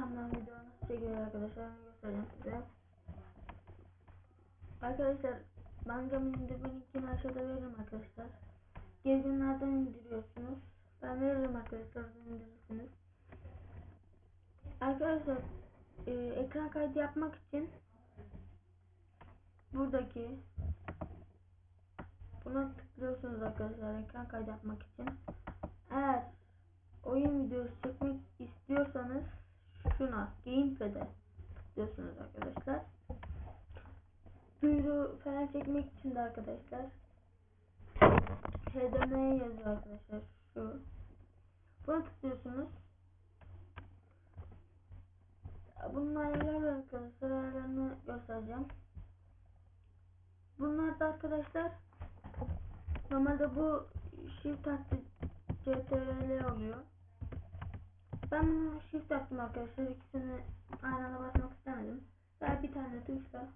webcam'dan video nasıl çekilir arkadaşlar göstereceğim size. Arkadaşlar Bandcam'ın indirme linkini aşağıda veririm arkadaşlar. Gezginlerden indiriyorsunuz. Ben veririm arkadaşlar indirirsiniz. Arkadaşlar e, ekran kaydı yapmak için buradaki buna tıklıyorsunuz arkadaşlar ekran kaydı yapmak için. Eğer oyun videosu çekmek istiyorsanız şuna gamepad'e tıklıyorsunuz arkadaşlar. Duyuru falan çekmek için de arkadaşlar HDMI yazıyor arkadaşlar şu. Buna tıklıyorsunuz. Bunun ayarları arkadaşlar ayarlarını göstereceğim. Bunlar da arkadaşlar normalde bu shift artı CTRL oluyor. Ben bunu shift yaptım arkadaşlar. İkisini aynı anda basmak istemedim. Daha bir tane tuşla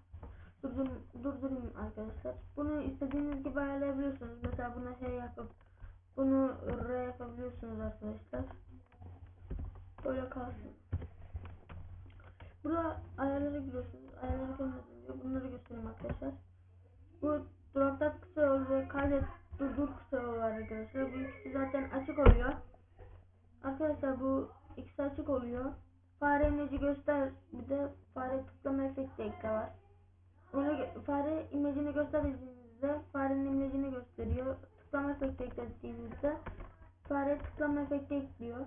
durdur, durdurayım arkadaşlar. Bunu istediğiniz gibi ayarlayabiliyorsunuz. Mesela buna şey yapıp bunu R yapabiliyorsunuz arkadaşlar. Böyle kalsın. Burada ayarlara giriyorsunuz. Ayarlara girmeden önce bunları göstereyim arkadaşlar. Bu duraklat kısa yol ve kaydet durdur kısa yol var arkadaşlar. Bu ikisi zaten açık oluyor. Arkadaşlar bu ikisi açık oluyor. Fare imleci göster bir de fare tıklama efekti ekle var. Gö- fare imlecini gösterdiğinizde farenin imlecini gösteriyor. Tıklama efekti eklediğinizde fare tıklama efekti ekliyor.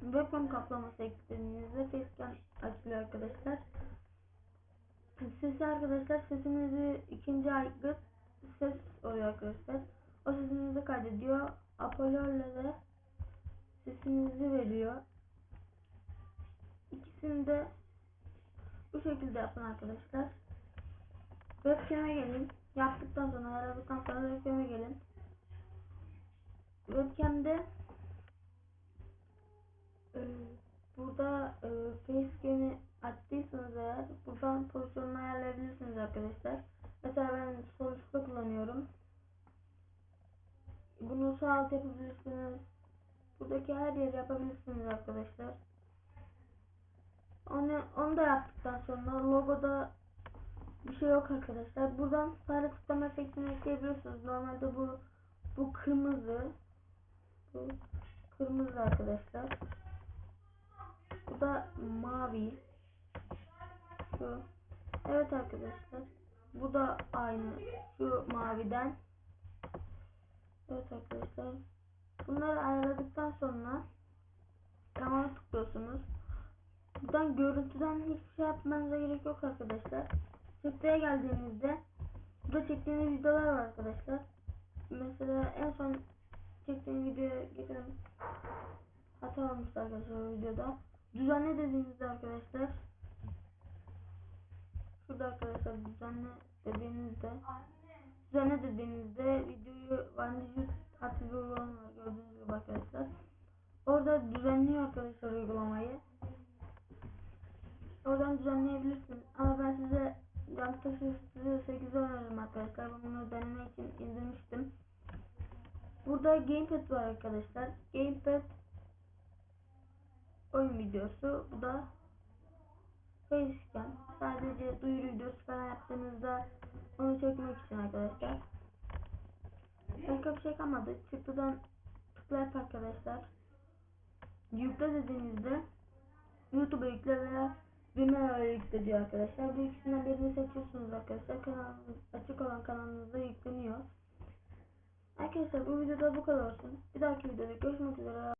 Webcam kaplaması eklediğinizde facecam açılıyor arkadaşlar. Sesi arkadaşlar sesinizi ikinci aygıt ses oluyor arkadaşlar. O sesinizi kaydediyor. Apollo ile de sesinizi veriyor. İkisini de bu şekilde yapın arkadaşlar. Webcam'e gelin. Yaptıktan sonra ayarladıktan sonra webcam'e gelin. Webcam'de e, burada e, facecam'i açtıysanız eğer buradan pozisyonunu ayarlayabilirsiniz arkadaşlar. Mesela ben üstte kullanıyorum. Bunu sağ alt yapabilirsiniz. Buradaki her yeri yapabilirsiniz arkadaşlar. Onu, onu da yaptıktan sonra logoda bir şey yok arkadaşlar. Buradan fare tıklama efektini ekleyebiliyorsunuz. Normalde bu bu kırmızı. Bu kırmızı arkadaşlar. Bu da mavi. Şu. Evet arkadaşlar. Bu da aynı. Şu maviden. Evet arkadaşlar. Bunları ayarladıktan sonra tamam tıklıyorsunuz. Buradan görüntüden hiçbir şey yapmanıza gerek yok arkadaşlar. Çıktıya geldiğinizde burada çektiğiniz videolar var arkadaşlar. Mesela en son çektiğim videoya getirin. Hata olmuş arkadaşlar videoda. Düzenle dediğinizde arkadaşlar. Şurada arkadaşlar düzenle dediğinizde düzenle dediğinizde videoyu Vanity adlı bir uygulama var gördüğünüz gibi arkadaşlar. Orada düzenliyor arkadaşlar uygulamayı. Oradan düzenleyebilirsiniz. Ama ben size Camtasia Studio 8'i öneririm arkadaşlar. Bunu deneme için indirmiştim. Burada Gamepad var arkadaşlar. Gamepad oyun videosu. Bu da Facecam. Sadece duyuru videosu falan yaptığınızda onu çekmek için arkadaşlar. Başka bir şey kalmadı. Çıktıdan tıklayıp arkadaşlar. Yükle dediğinizde YouTube'a yükle veya Vimeo'ya yükle diyor arkadaşlar. Bu ikisinden birini seçiyorsunuz arkadaşlar. Kanalınız, açık olan kanalınızda yükleniyor. Arkadaşlar bu videoda bu kadar olsun. Bir dahaki videoda görüşmek üzere.